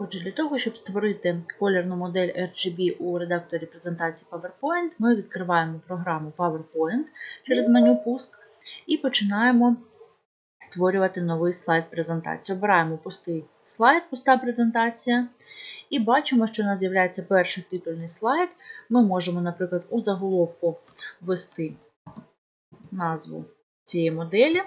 Отже, для того, щоб створити колірну модель RGB у редакторі презентації PowerPoint, ми відкриваємо програму PowerPoint через меню Пуск і починаємо створювати новий слайд презентації. Обираємо пустий слайд, пуста презентація. І бачимо, що у нас з'являється перший титульний слайд. Ми можемо, наприклад, у заголовку ввести назву цієї моделі.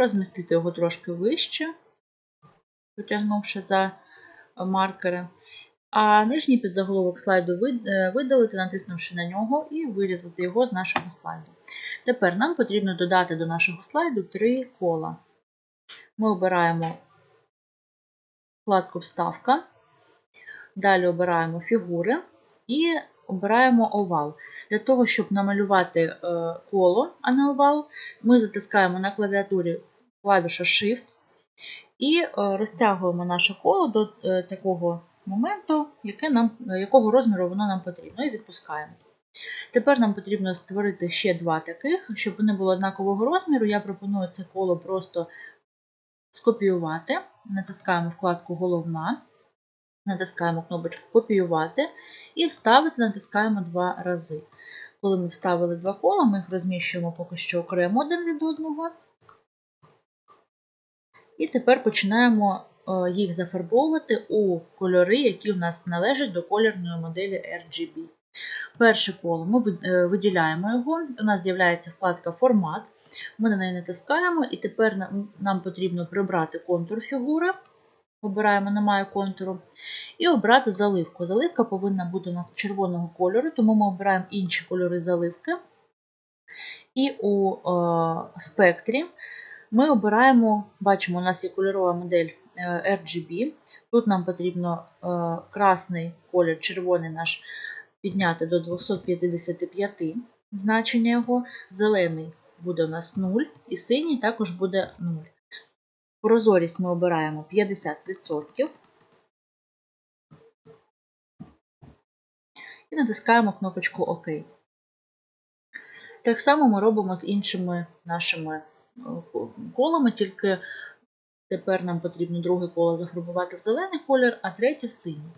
Розмістити його трошки вище, потягнувши за маркери. А нижній підзаголовок слайду е, видалити, натиснувши на нього, і вирізати його з нашого слайду. Тепер нам потрібно додати до нашого слайду три кола. Ми обираємо вкладку Вставка, далі обираємо фігури і обираємо овал. Для того, щоб намалювати е, коло, а не овал, ми затискаємо на клавіатурі клавішу Shift і е, розтягуємо наше коло до е, такого моменту, нам, якого розміру воно нам потрібно, і відпускаємо. Тепер нам потрібно створити ще два таких, щоб вони були однакового розміру. Я пропоную це коло просто скопіювати. Натискаємо вкладку Головна, натискаємо кнопочку Копіювати і вставити натискаємо два рази. Коли ми вставили два кола, ми їх розміщуємо поки що окремо один від одного. І тепер починаємо е, їх зафарбовувати у кольори, які у нас належать до кольорної моделі RGB. Перше коло ми е, виділяємо його, у нас з'являється вкладка Формат. Ми на неї натискаємо, і тепер нам потрібно прибрати контур фігури. Обираємо Немає контуру. І обрати заливку. Заливка повинна бути у нас червоного кольору, тому ми обираємо інші кольори заливки. І у е, спектрі ми обираємо, бачимо, у нас є кольорова модель е, RGB. Тут нам потрібно е, красний колір, червоний наш підняти до 255 значення його, зелений буде у нас 0, і синій також буде 0. Прозорість ми обираємо 50%. І натискаємо кнопочку ОК. Так само ми робимо з іншими нашими колами, тільки тепер нам потрібно друге коло зафарбувати в зелений колір, а третє в синій.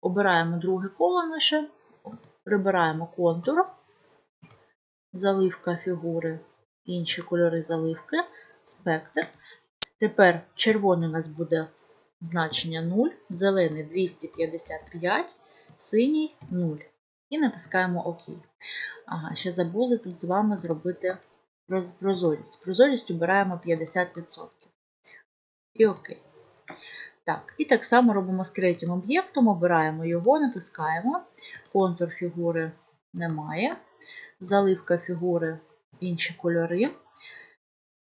Обираємо друге коло наше, прибираємо контур, заливка фігури, інші кольори заливки, спектр. Тепер червоний у нас буде значення 0, зелений 255, синій 0. І натискаємо ОК. Ага, ще забули тут з вами зробити прозорість. Прозорість обираємо 50%. І ОК. Так, І так само робимо з третім об'єктом, обираємо його, натискаємо. Контур фігури немає. Заливка фігури інші кольори.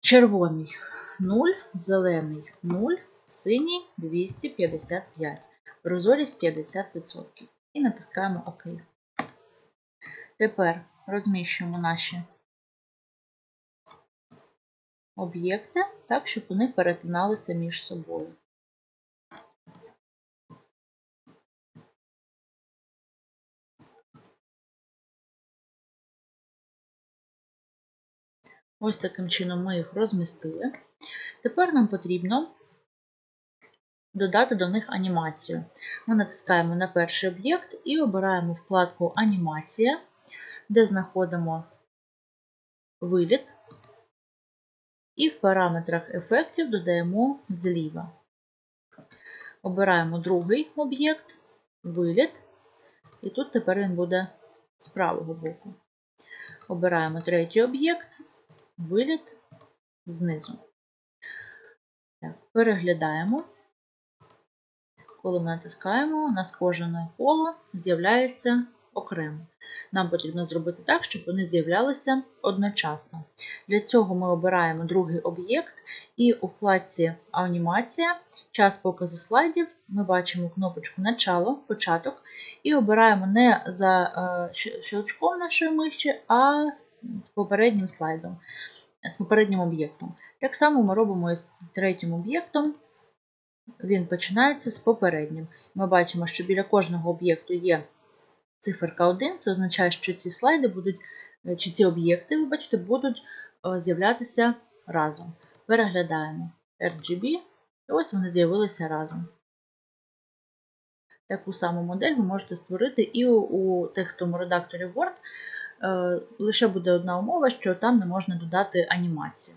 Червоний 0, зелений 0, синій 255. Прозорість 50%. І натискаємо ОК. Тепер розміщуємо наші об'єкти так, щоб вони перетиналися між собою. Ось таким чином ми їх розмістили. Тепер нам потрібно додати до них анімацію. Ми натискаємо на перший об'єкт і обираємо вкладку Анімація, де знаходимо виліт. І в параметрах ефектів додаємо зліва. Обираємо другий об'єкт, виліт, і тут тепер він буде з правого боку. Обираємо третій об'єкт, виліт знизу. Так, Переглядаємо. Коли ми натискаємо, у нас кожне коло з'являється окремо. Нам потрібно зробити так, щоб вони з'являлися одночасно. Для цього ми обираємо другий об'єкт, і у вкладці Анімація, час показу слайдів, ми бачимо кнопочку Начало, початок, і обираємо не за е, щелчком нашої миші, а з попереднім слайдом, з попереднім об'єктом. Так само ми робимо і з третім об'єктом. Він починається з попереднім. Ми бачимо, що біля кожного об'єкту є Циферка 1 це означає, що ці слайди будуть, е, чи ці об'єкти, вибачте, будуть е, з'являтися разом. Переглядаємо RGB, і ось вони з'явилися разом. Таку саму модель ви можете створити і у, у текстовому редакторі Word. Е, лише буде одна умова, що там не можна додати анімацію.